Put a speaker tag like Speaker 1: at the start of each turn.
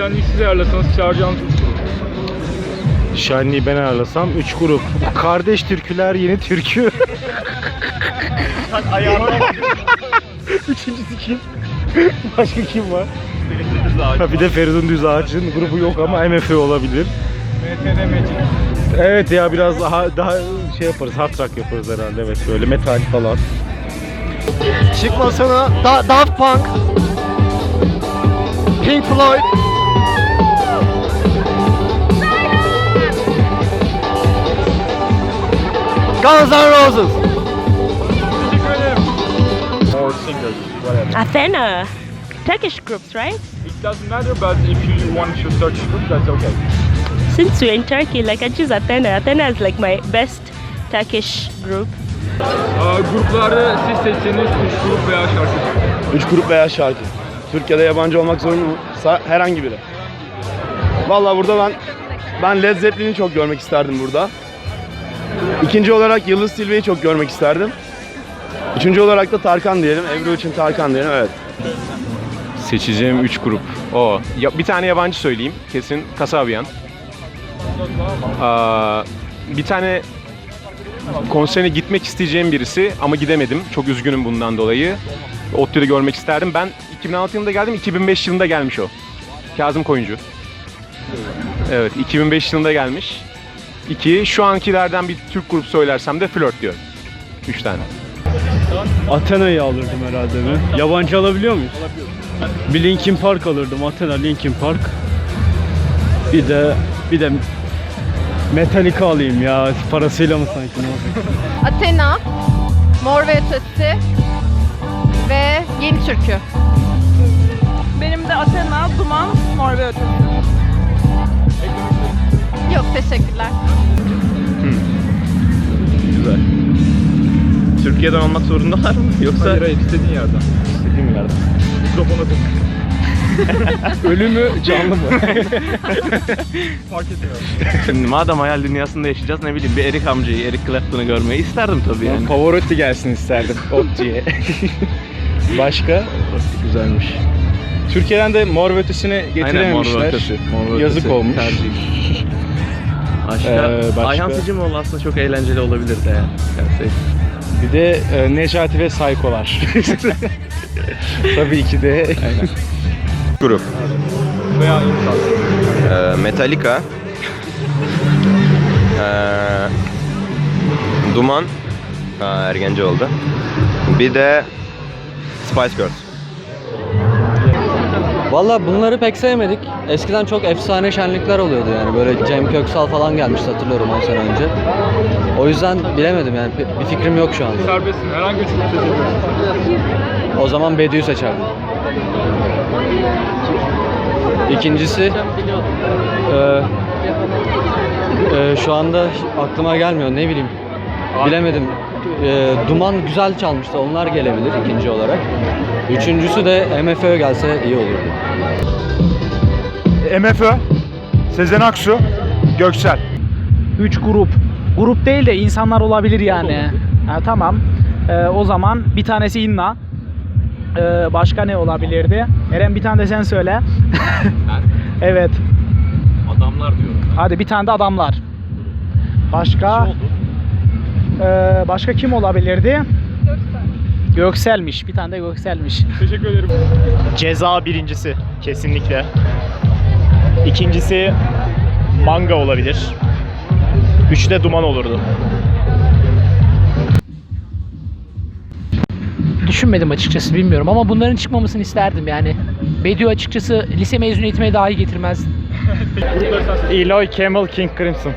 Speaker 1: Şenliği siz ayarlasanız çağıracağınız üç grup.
Speaker 2: Şenliği ben ayarlasam 3 grup. Kardeş türküler yeni türkü. Üçüncüsü kim? Başka kim var? Ha, bir de Feridun Düz Ağaç'ın grubu yok ama MF olabilir. Evet ya biraz daha daha şey yaparız, hard rock yaparız herhalde evet böyle metal falan.
Speaker 3: Çıkmasana da Daft Punk Pink Floyd Guns N' Roses
Speaker 1: Or singers, whatever.
Speaker 4: Athena. Turkish groups, right?
Speaker 1: It doesn't matter, but if you want to search group, that's okay.
Speaker 4: Since we're in Turkey, like I choose Athena. Athena is like my best Turkish group.
Speaker 1: Aa, grupları siz seçseniz üç grup veya şarkı.
Speaker 5: 3 grup veya şarkı. Türkiye'de yabancı olmak zorunda mı? Sa- herhangi biri. Vallahi burada ben ben Led Zeppelin'i çok görmek isterdim burada. İkinci olarak Yıldız Tilbe'yi çok görmek isterdim. Üçüncü olarak da Tarkan diyelim. Ebru için Tarkan diyelim. Evet.
Speaker 6: Seçeceğim 3 grup. O. Ya, bir tane yabancı söyleyeyim. Kesin Kasabian. Aa, bir tane konserine gitmek isteyeceğim birisi ama gidemedim. Çok üzgünüm bundan dolayı. ODTÜ'de görmek isterdim. Ben 2006 yılında geldim, 2005 yılında gelmiş o. Kazım Koyuncu. Evet, 2005 yılında gelmiş. İki, şu ankilerden bir Türk grup söylersem de Flört diyorum. Üç tane.
Speaker 7: Athena'yı alırdım herhalde mi? Yabancı alabiliyor muyuz? Bir Linkin Park alırdım. Athena, Linkin Park. Bir de bir de Metallica alayım ya. Parasıyla mı sanki ne olacak?
Speaker 8: Athena, Mor ve Ötesi ve Yeni Türkü.
Speaker 9: Benim de Athena, Duman, Mor ve Ötesi.
Speaker 8: Yok teşekkürler.
Speaker 5: Türkiye'den olmak zorundalar mı? Yoksa
Speaker 1: Hayır hayır istediğin yerden.
Speaker 2: İstediğim yerden.
Speaker 1: Mikrofona konuş.
Speaker 2: Ölü mü canlı mı?
Speaker 1: Fark etmiyor.
Speaker 5: Şimdi madem hayal dünyasında yaşayacağız ne bileyim bir Eric amcayı, Eric Clapton'u görmeyi isterdim tabii yani.
Speaker 2: Pavarotti gelsin isterdim. Otti'ye. Başka?
Speaker 5: Güzelmiş.
Speaker 2: Türkiye'den de Mor ve Ötesi'ni
Speaker 5: Aynen Mor ve
Speaker 2: getirememişler.
Speaker 5: Ötesi. Mor ve
Speaker 2: Yazık
Speaker 5: Ötesi
Speaker 2: olmuş.
Speaker 5: tercih. Başka,
Speaker 2: Ee, başka?
Speaker 5: Ayhan Sicimoğlu aslında çok eğlenceli olabilirdi ya. Gelseydi.
Speaker 2: Bir de e, Necati ve Saykolar. Tabii ki de.
Speaker 6: Grup.
Speaker 1: Veya insan.
Speaker 6: Ee, Metallica. Ee, Duman. Ha, ergence oldu. Bir de Spice Girls.
Speaker 3: Valla bunları pek sevmedik. Eskiden çok efsane şenlikler oluyordu yani. Böyle Cem Köksal falan gelmişti hatırlıyorum 10 sene önce. O yüzden bilemedim yani. Bir fikrim yok şu anda.
Speaker 1: Serbestsin. Herhangi üç grup seçebilirsin.
Speaker 3: O zaman Bediü'yü seçerdim. İkincisi eee, eee, şu anda aklıma gelmiyor ne bileyim. Bilemedim. Eee, Duman güzel çalmıştı. Onlar gelebilir ikinci olarak. Üçüncüsü de MFÖ gelse iyi olurdu.
Speaker 2: MFÖ, Sezen Aksu, Göksel.
Speaker 10: 3 grup. Grup değil de insanlar olabilir yani. Ha, tamam. Ee, o zaman bir tanesi Inna. Ee, başka ne olabilirdi? Eren bir tane de sen söyle. evet.
Speaker 6: Adamlar diyorum.
Speaker 10: Hadi bir tane de adamlar. Başka? Ee, başka kim olabilirdi? Göksel. Gökselmiş. Bir tane de Gökselmiş.
Speaker 1: Teşekkür ederim.
Speaker 2: Ceza birincisi kesinlikle. İkincisi manga olabilir. Üçü de duman olurdu.
Speaker 10: Düşünmedim açıkçası bilmiyorum ama bunların çıkmamasını isterdim yani. Bediü açıkçası lise mezuniyetime dahi getirmez.
Speaker 2: Eloy Camel King Crimson.